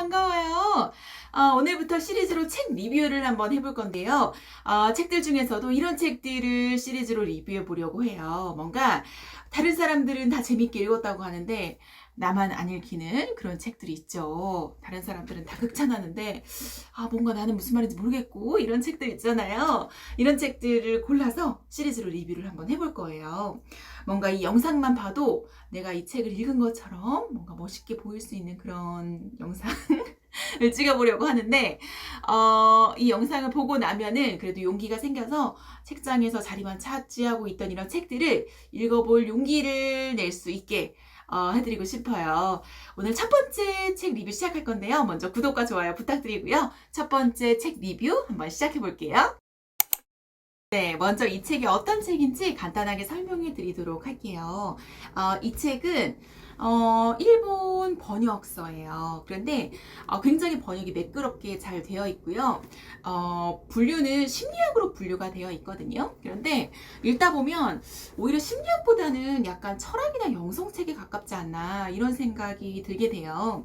반가워요. 어, 오늘부터 시리즈로 책 리뷰를 한번 해볼 건데요. 어, 책들 중에서도 이런 책들을 시리즈로 리뷰해 보려고 해요. 뭔가 다른 사람들은 다 재밌게 읽었다고 하는데 나만 안 읽히는 그런 책들이 있죠. 다른 사람들은 다 극찬하는데 아 뭔가 나는 무슨 말인지 모르겠고 이런 책들 있잖아요. 이런 책들을 골라서 시리즈로 리뷰를 한번 해볼 거예요. 뭔가 이 영상만 봐도 내가 이 책을 읽은 것처럼 뭔가 멋있게 보일 수 있는 그런 영상 을 찍어보려고 하는데, 어, 이 영상을 보고 나면은 그래도 용기가 생겨서 책장에서 자리만 차지하고 있던 이런 책들을 읽어볼 용기를 낼 수 있게 어, 해드리고 싶어요. 오늘 첫 번째 책 리뷰 시작할 건데요. 먼저 구독과 좋아요 부탁드리고요. 첫 번째 책 리뷰 한번 시작해 볼게요. 네, 먼저 이 책이 어떤 책인지 간단하게 설명해 드리도록 할게요. 어, 이 책은 어, 일본 번역서예요. 그런데 어, 굉장히 번역이 매끄럽게 잘 되어 있고요. 어, 분류는 심리학으로 분류가 되어 있거든요. 그런데 읽다 보면 오히려 심리학보다는 약간 철학이나 영성책에 가깝지 않나 이런 생각이 들게 돼요.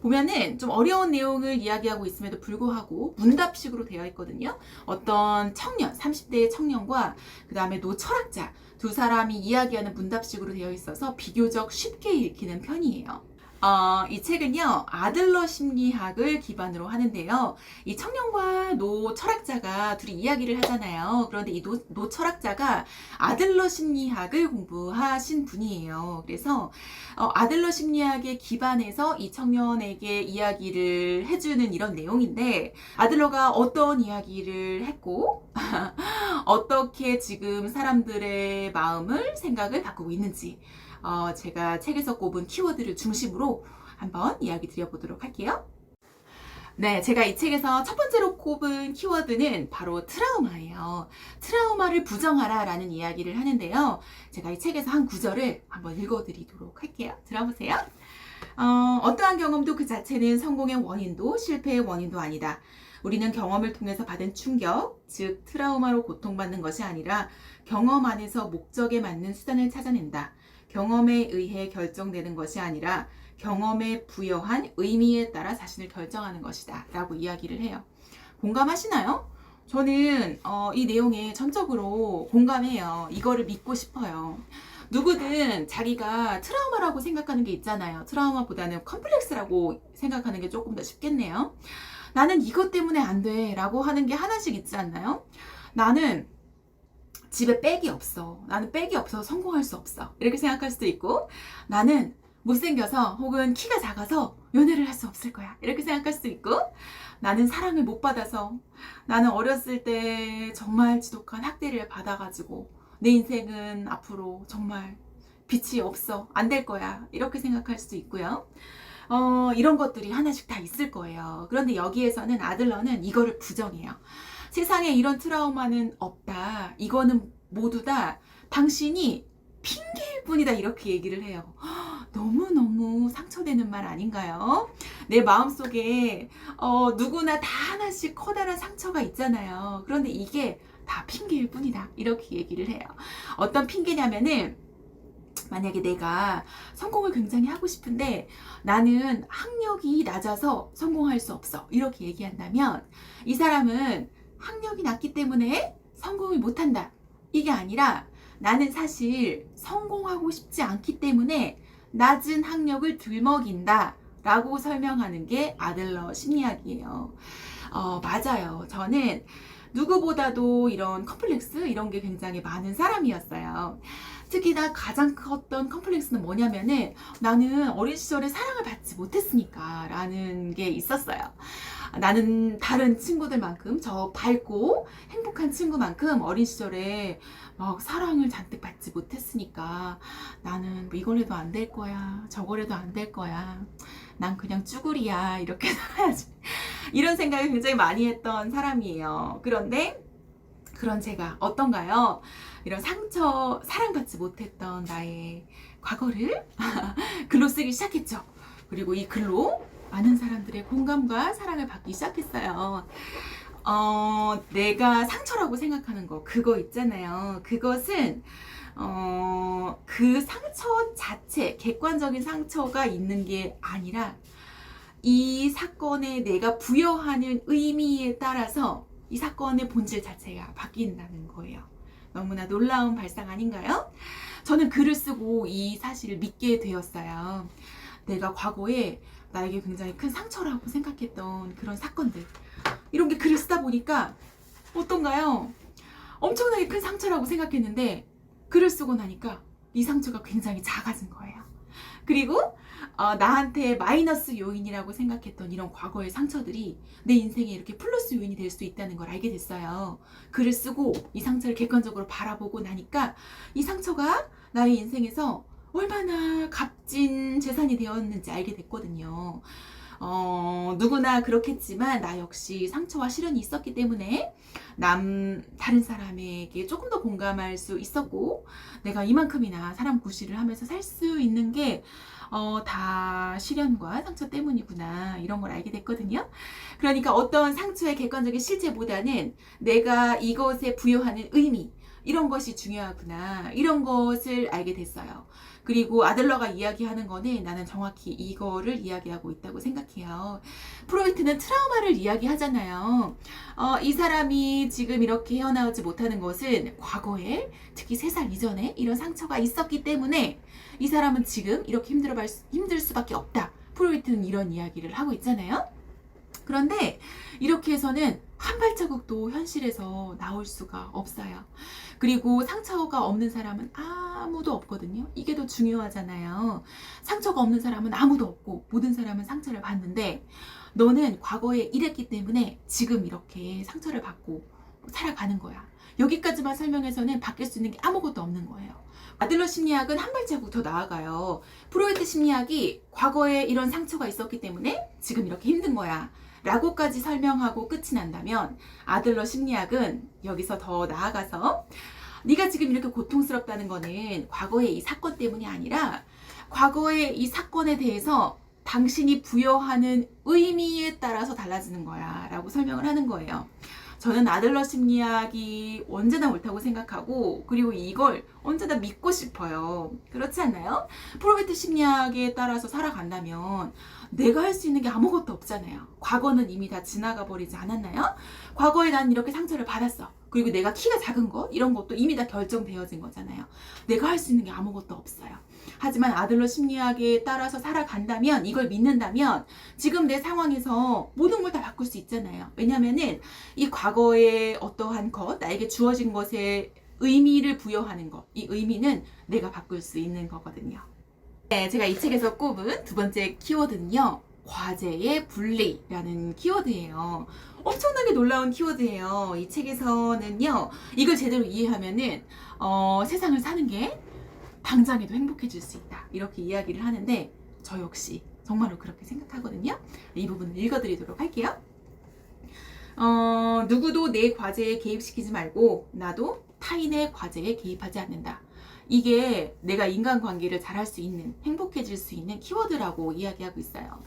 보면은 좀 어려운 내용을 이야기하고 있음에도 불구하고 문답식으로 되어 있거든요. 어떤 청년, 30대의 청년과 그 다음에 노철학자 두 사람이 이야기하는 문답식으로 되어 있어서 비교적 쉽게 읽히는 편이에요. 어, 이 책은요, 아들러 심리학을 기반으로 하는데요. 이 청년과 노 철학자가 둘이 이야기를 하잖아요. 그런데 이 노, 노 철학자가 아들러 심리학을 공부하신 분이에요. 그래서 어, 아들러 심리학에 기반해서 이 청년에게 이야기를 해주는 이런 내용인데, 아들러가 어떤 이야기를 했고, 어떻게 지금 사람들의 마음을, 생각을 바꾸고 있는지, 어, 제가 책에서 꼽은 키워드를 중심으로 한번 이야기 드려보도록 할게요. 네, 제가 이 책에서 첫 번째로 꼽은 키워드는 바로 트라우마예요. 트라우마를 부정하라 라는 이야기를 하는데요. 제가 이 책에서 한 구절을 한번 읽어드리도록 할게요. 들어보세요. 어, 어떠한 경험도 그 자체는 성공의 원인도 실패의 원인도 아니다. 우리는 경험을 통해서 받은 충격, 즉 트라우마로 고통받는 것이 아니라 경험 안에서 목적에 맞는 수단을 찾아낸다. 경험에 의해 결정되는 것이 아니라 경험에 부여한 의미에 따라 자신을 결정하는 것이다. 라고 이야기를 해요. 공감하시나요? 저는 어, 이 내용에 전적으로 공감해요. 이거를 믿고 싶어요. 누구든 자기가 트라우마라고 생각하는 게 있잖아요. 트라우마보다는 컴플렉스라고 생각하는 게 조금 더 쉽겠네요. 나는 이것 때문에 안 돼. 라고 하는 게 하나씩 있지 않나요? 나는 집에 백이 없어. 나는 백이 없어서 성공할 수 없어. 이렇게 생각할 수도 있고, 나는 못생겨서 혹은 키가 작아서 연애를 할 수 없을 거야. 이렇게 생각할 수도 있고, 나는 사랑을 못 받아서, 나는 어렸을 때 정말 지독한 학대를 받아가지고, 내 인생은 앞으로 정말 빛이 없어. 안 될 거야. 이렇게 생각할 수도 있고요. 어, 이런 것들이 하나씩 다 있을 거예요. 그런데 여기에서는 아들러는 이거를 부정해요. 세상에 이런 트라우마는 없다. 이거는 모두 다 당신이 핑계일 뿐이다. 이렇게 얘기를 해요. 너무너무 상처되는 말 아닌가요? 내 마음속에 어, 누구나 다 하나씩 커다란 상처가 있잖아요. 그런데 이게 다 핑계일 뿐이다. 이렇게 얘기를 해요. 어떤 핑계냐면은 만약에 내가 성공을 굉장히 하고 싶은데 나는 학력이 낮아서 성공할 수 없어. 이렇게 얘기한다면 이 사람은 학력이 낮기 때문에 성공을 못한다. 이게 아니라 나는 사실 성공하고 싶지 않기 때문에 낮은 학력을 들먹인다. 라고 설명하는 게 아들러 심리학이에요. 어, 맞아요. 저는 누구보다도 이런 컴플렉스, 이런 게 굉장히 많은 사람이었어요. 특히나 가장 컸던 컴플렉스는 뭐냐면은 나는 어린 시절에 사랑을 받지 못했으니까 라는 게 있었어요. 나는 다른 친구들만큼 저 밝고 행복한 친구만큼 어린 시절에 막 사랑을 잔뜩 받지 못했으니까 나는 뭐 이걸 해도 안 될 거야. 저걸 해도 안 될 거야. 난 그냥 쭈구리야. 이렇게 살아야지. 이런 생각을 굉장히 많이 했던 사람이에요. 그런데 그런 제가 어떤가요? 이런 상처, 사랑받지 못했던 나의 과거를 글로 쓰기 시작했죠. 그리고 이 글로 많은 사람들의 공감과 사랑을 받기 시작했어요. 어, 내가 상처라고 생각하는 거, 그거 있잖아요. 그것은, 어, 그 상처 자체, 객관적인 상처가 있는 게 아니라, 이 사건에 내가 부여하는 의미에 따라서 이 사건의 본질 자체가 바뀐다는 거예요. 너무나 놀라운 발상 아닌가요? 저는 글을 쓰고 이 사실을 믿게 되었어요. 내가 과거에 나에게 굉장히 큰 상처라고 생각했던 그런 사건들. 이런 게 글을 쓰다 보니까 어떤가요? 엄청나게 큰 상처라고 생각했는데 글을 쓰고 나니까 이 상처가 굉장히 작아진 거예요. 그리고 어, 나한테 마이너스 요인이라고 생각했던 이런 과거의 상처들이 내 인생에 이렇게 플러스 요인이 될 수 있다는 걸 알게 됐어요. 글을 쓰고 이 상처를 객관적으로 바라보고 나니까 이 상처가 나의 인생에서 얼마나 값진 재산이 되었는지 알게 됐거든요. 어, 누구나 그렇겠지만 나 역시 상처와 시련이 있었기 때문에 남 다른 사람에게 조금 더 공감할 수 있었고 내가 이만큼이나 사람 구실을 하면서 살 수 있는 게 어, 다 시련과 상처 때문이구나 이런 걸 알게 됐거든요. 그러니까 어떤 상처의 객관적인 실제보다는 내가 이것에 부여하는 의미 이런 것이 중요하구나 이런 것을 알게 됐어요. 그리고 아들러가 이야기하는 거는 나는 정확히 이거를 이야기하고 있다고 생각해요. 프로이트는 트라우마를 이야기하잖아요. 어, 이 사람이 지금 이렇게 헤어나오지 못하는 것은 과거에 특히 세살 이전에 이런 상처가 있었기 때문에 이 사람은 지금 이렇게 힘들어 힘들 수밖에 없다. 프로이트는 이런 이야기를 하고 있잖아요. 그런데 이렇게 해서는 한 발자국도 현실에서 나올 수가 없어요. 그리고 상처가 없는 사람은 아무도 없거든요. 이게 더 중요하잖아요. 상처가 없는 사람은 아무도 없고 모든 사람은 상처를 받는데 너는 과거에 이랬기 때문에 지금 이렇게 상처를 받고 살아가는 거야. 여기까지만 설명해서는 바뀔 수 있는 게 아무것도 없는 거예요. 아들러 심리학은 한 발자국 더 나아가요. 프로이트 심리학이 과거에 이런 상처가 있었기 때문에 지금 이렇게 힘든 거야. 라고까지 설명하고 끝이 난다면 아들러 심리학은 여기서 더 나아가서 네가 지금 이렇게 고통스럽다는 거는 과거의 이 사건 때문이 아니라 과거의 이 사건에 대해서 당신이 부여하는 의미에 따라서 달라지는 거야 라고 설명을 하는 거예요. 저는 아들러 심리학이 언제나 옳다고 생각하고 그리고 이걸 언제나 믿고 싶어요. 그렇지 않나요? 프로베트 심리학에 따라서 살아간다면 내가 할 수 있는 게 아무것도 없잖아요. 과거는 이미 다 지나가 버리지 않았나요? 과거에 난 이렇게 상처를 받았어. 그리고 내가 키가 작은 것 이런 것도 이미 다 결정되어진 거잖아요. 내가 할 수 있는 게 아무것도 없어요. 하지만 아들러 심리학에 따라서 살아간다면 이걸 믿는다면 지금 내 상황에서 모든 걸 다 바꿀 수 있잖아요. 왜냐면은 이 과거의 어떠한 것 나에게 주어진 것에 의미를 부여하는 것, 이 의미는 내가 바꿀 수 있는 거거든요. 네, 제가 이 책에서 꼽은 두 번째 키워드는요. 과제의 분리라는 키워드예요. 엄청나게 놀라운 키워드예요. 이 책에서는요. 이걸 제대로 이해하면은 어, 세상을 사는 게 당장에도 행복해질 수 있다. 이렇게 이야기를 하는데 저 역시 정말로 그렇게 생각하거든요. 이 부분을 읽어드리도록 할게요. 어, 누구도 내 과제에 개입시키지 말고 나도 타인의 과제에 개입하지 않는다. 이게 내가 인간관계를 잘할 수 있는 행복해질 수 있는 키워드라고 이야기하고 있어요.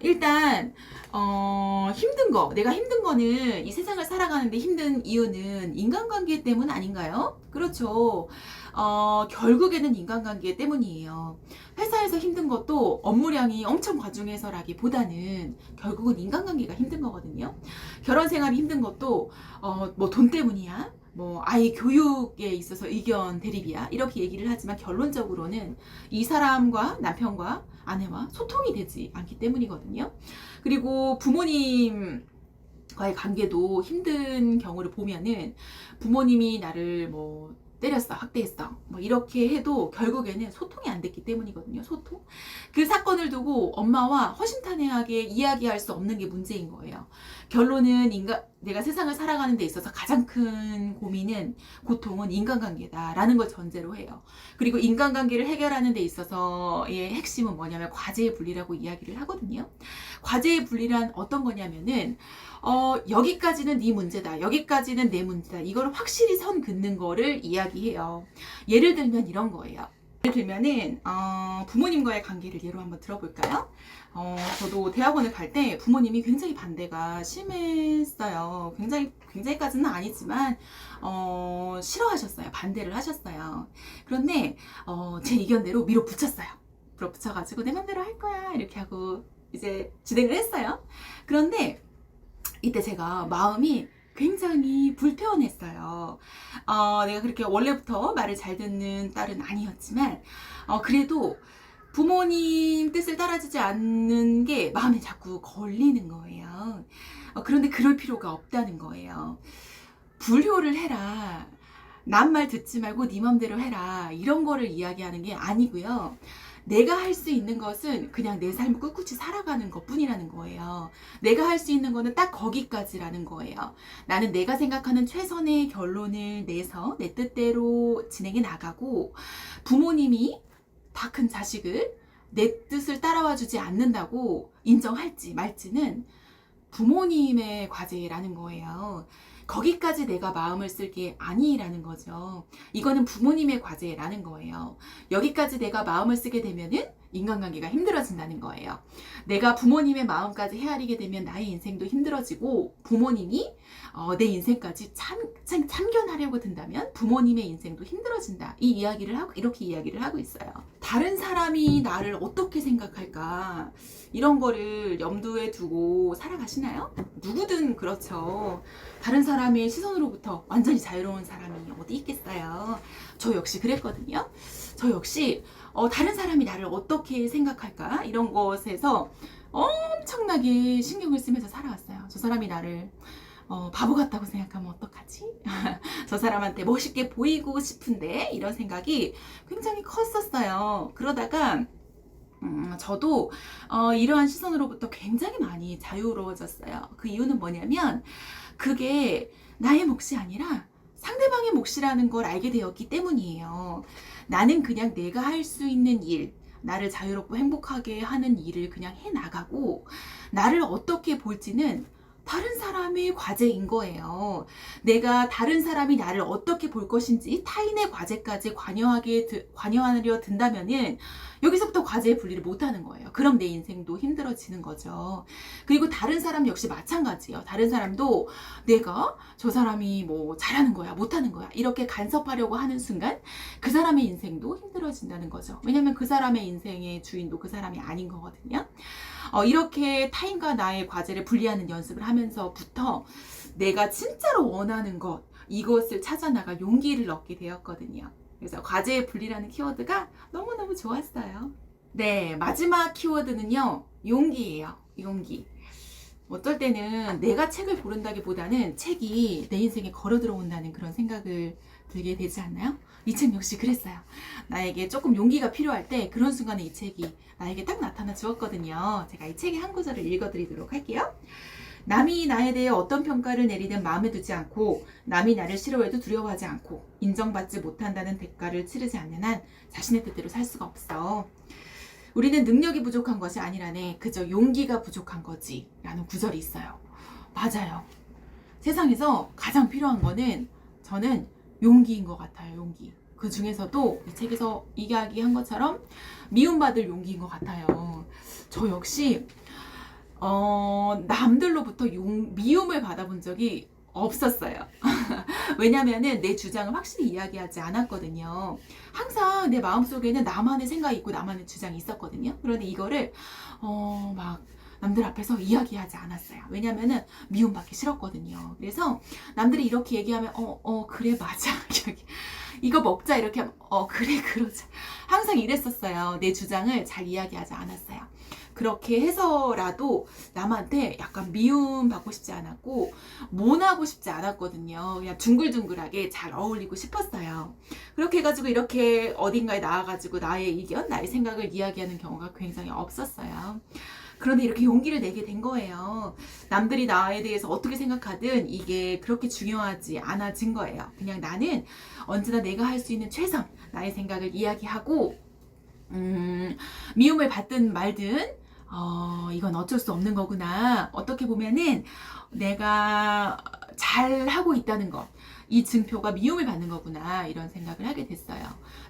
일단 어, 힘든 거 내가 힘든 거는 이 세상을 살아가는데 힘든 이유는 인간관계 때문 아닌가요? 그렇죠. 어, 결국에는 인간관계 때문이에요. 회사에서 힘든 것도 업무량이 엄청 과중해서라기보다는 결국은 인간관계가 힘든 거거든요. 결혼 생활이 힘든 것도 어, 뭐 돈 때문이야. 뭐 아이 교육에 있어서 의견 대립이야 이렇게 얘기를 하지만 결론적으로는 이 사람과 남편과 아내와 소통이 되지 않기 때문이거든요. 그리고 부모님 과의 관계도 힘든 경우를 보면은 부모님이 나를 뭐 때렸어, 학대했어. 뭐 이렇게 해도 결국에는 소통이 안 됐기 때문이거든요. 소통. 그 사건을 두고 엄마와 허심탄회하게 이야기할 수 없는 게 문제인 거예요. 결론은 인간 내가 세상을 살아가는 데 있어서 가장 큰 고민은 고통은 인간관계다라는 걸 전제로 해요. 그리고 인간관계를 해결하는 데 있어서의 핵심은 뭐냐면 과제의 분리라고 이야기를 하거든요. 과제의 분리란 어떤 거냐면은 어, 여기까지는 네 문제다. 여기까지는 내 문제다. 이걸 확실히 선 긋는 거를 이야기해요. 예를 들면 이런 거예요. 예를 들면은 어, 부모님과의 관계를 예로 한번 들어볼까요? 어, 저도 대학원을 갈 때 부모님이 굉장히 반대가 심했어요. 굉장히 굉장히까지는 아니지만 어, 싫어하셨어요. 반대를 하셨어요. 그런데 어, 제 의견대로 밀어붙였어요. 밀어붙여가지고 내 맘대로 할 거야 이렇게 하고 이제 진행을 했어요. 그런데 이때 제가 마음이 굉장히 불편했어요. 어, 내가 그렇게 원래부터 말을 잘 듣는 딸은 아니었지만, 어, 그래도 부모님 뜻을 따라주지 않는 게 마음에 자꾸 걸리는 거예요. 어, 그런데 그럴 필요가 없다는 거예요. 불효를 해라. 남 말 듣지 말고 네 맘대로 해라. 이런 거를 이야기하는 게 아니고요. 내가 할 수 있는 것은 그냥 내 삶을 꿋꿋이 살아가는 것 뿐이라는 거예요. 내가 할 수 있는 거는 딱 거기까지라는 거예요. 나는 내가 생각하는 최선의 결론을 내서 내 뜻대로 진행해 나가고 부모님이 다 큰 자식을 내 뜻을 따라와 주지 않는다고 인정할지 말지는 부모님의 과제라는 거예요. 거기까지 내가 마음을 쓸 게 아니라는 거죠. 이거는 부모님의 과제라는 거예요. 여기까지 내가 마음을 쓰게 되면은 인간관계가 힘들어진다는 거예요. 내가 부모님의 마음까지 헤아리게 되면 나의 인생도 힘들어지고 부모님이 어, 내 인생까지 참, 참, 참견하려고 든다면 부모님의 인생도 힘들어진다. 이 이야기를 하고 이렇게 이야기를 하고 있어요. 다른 사람이 나를 어떻게 생각할까 이런 거를 염두에 두고 살아가시나요? 누구든 그렇죠. 다른 사람의 시선으로부터 완전히 자유로운 사람이 어디 있겠어요. 저 역시 그랬거든요. 저 역시 어, 다른 사람이 나를 어떻게 생각할까 이런 것에서 엄청나게 신경을 쓰면서 살아왔어요. 저 사람이 나를 어, 바보 같다고 생각하면 어떡하지? 저 사람한테 멋있게 보이고 싶은데 이런 생각이 굉장히 컸었어요. 그러다가 음, 저도 어, 이러한 시선으로부터 굉장히 많이 자유로워졌어요. 그 이유는 뭐냐면 그게 나의 몫이 아니라 상대방의 몫이라는 걸 알게 되었기 때문이에요. 나는 그냥 내가 할 수 있는 일, 나를 자유롭고 행복하게 하는 일을 그냥 해 나가고 나를 어떻게 볼지는 다른 사람의 과제인 거예요. 내가 다른 사람이 나를 어떻게 볼 것인지 타인의 과제까지 관여하게 드- 관여하려 든다면은 여기서부터 과제의 분리를 못 하는 거예요. 그럼 내 인생도 힘들어지는 거죠. 그리고 다른 사람 역시 마찬가지예요. 다른 사람도 내가 저 사람이 뭐 잘하는 거야, 못하는 거야 이렇게 간섭하려고 하는 순간 그 사람의 인생도 힘들어진다는 거죠. 왜냐면 그 사람의 인생의 주인도 그 사람이 아닌 거거든요. 어, 이렇게 타인과 나의 과제를 분리하는 연습을 하면 서부터 내가 진짜로 원하는 것, 이것을 찾아나갈 용기를 얻게 되었거든요. 그래서 과제의 분리라는 키워드가 너무너무 좋았어요. 네, 마지막 키워드는요, 용기예요. 용기. 어떨 때는 내가 책을 고른다기보다는 책이 내 인생에 걸어 들어온다는 그런 생각을 들게 되지 않나요? 이 책 역시 그랬어요. 나에게 조금 용기가 필요할 때 그런 순간에 이 책이 나에게 딱 나타나 주었거든요. 제가 이 책의 한 구절을 읽어드리도록 할게요. 남이 나에 대해 어떤 평가를 내리든 마음에 두지 않고 남이 나를 싫어해도 두려워하지 않고 인정받지 못한다는 대가를 치르지 않는 한 자신의 뜻대로 살 수가 없어. 우리는 능력이 부족한 것이 아니라네. 그저 용기가 부족한 거지. 라는 구절이 있어요. 맞아요. 세상에서 가장 필요한 거는 저는 용기인 것 같아요. 용기. 그 중에서도 이 책에서 이야기한 것처럼 미움받을 용기인 것 같아요. 저 역시 어, 남들로부터 용, 미움을 받아본 적이 없었어요. 왜냐면은 내 주장을 확실히 이야기하지 않았거든요. 항상 내 마음속에는 나만의 생각이 있고 나만의 주장이 있었거든요. 그런데 이거를 어, 막 남들 앞에서 이야기하지 않았어요. 왜냐면은 미움받기 싫었거든요. 그래서 남들이 이렇게 얘기하면 어, 어, 그래 맞아. 이거 먹자 이렇게 하면 어, 그래 그러자. 항상 이랬었어요. 내 주장을 잘 이야기하지 않았어요. 그렇게 해서라도 남한테 약간 미움 받고 싶지 않았고 모나고 싶지 않았거든요. 그냥 둥글둥글하게 잘 어울리고 싶었어요. 그렇게 해가지고 이렇게 어딘가에 나와가지고 나의 의견, 나의 생각을 이야기하는 경우가 굉장히 없었어요. 그런데 이렇게 용기를 내게 된 거예요. 남들이 나에 대해서 어떻게 생각하든 이게 그렇게 중요하지 않아진 거예요. 그냥 나는 언제나 내가 할 수 있는 최선, 나의 생각을 이야기하고, 음, 미움을 받든 말든, 어, 이건 어쩔 수 없는 거구나. 어떻게 보면은 내가 잘 하고 있다는 것. 이 증표가 미움을 받는 거구나. 이런 생각을 하게 됐어요.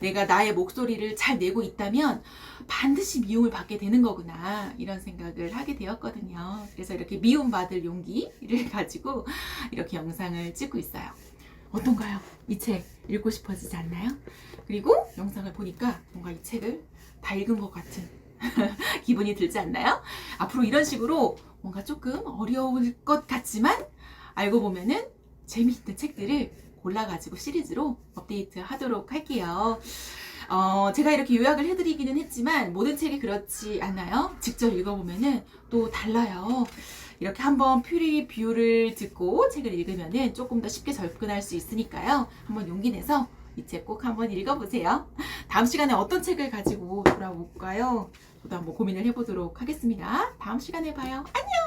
내가 나의 목소리를 잘 내고 있다면 반드시 미움을 받게 되는 거구나. 이런 생각을 하게 되었거든요. 그래서 이렇게 미움받을 용기를 가지고 이렇게 영상을 찍고 있어요. 어떤가요? 이 책 읽고 싶어지지 않나요? 그리고 영상을 보니까 뭔가 이 책을 다 읽은 것 같은 기분이 들지 않나요? 앞으로 이런 식으로 뭔가 조금 어려울 것 같지만 알고 보면은 재미있는 책들을 골라가지고 시리즈로 업데이트 하도록 할게요. 어, 제가 이렇게 요약을 해드리기는 했지만 모든 책이 그렇지 않나요? 직접 읽어보면은 또 달라요. 이렇게 한번 퓨리 뷰를 듣고 책을 읽으면은 조금 더 쉽게 접근할 수 있으니까요. 한번 용기 내서 이 책 꼭 한번 읽어보세요. 다음 시간에 어떤 책을 가지고 돌아올까요? 저도 한번 고민을 해보도록 하겠습니다. 다음 시간에 봐요. 안녕!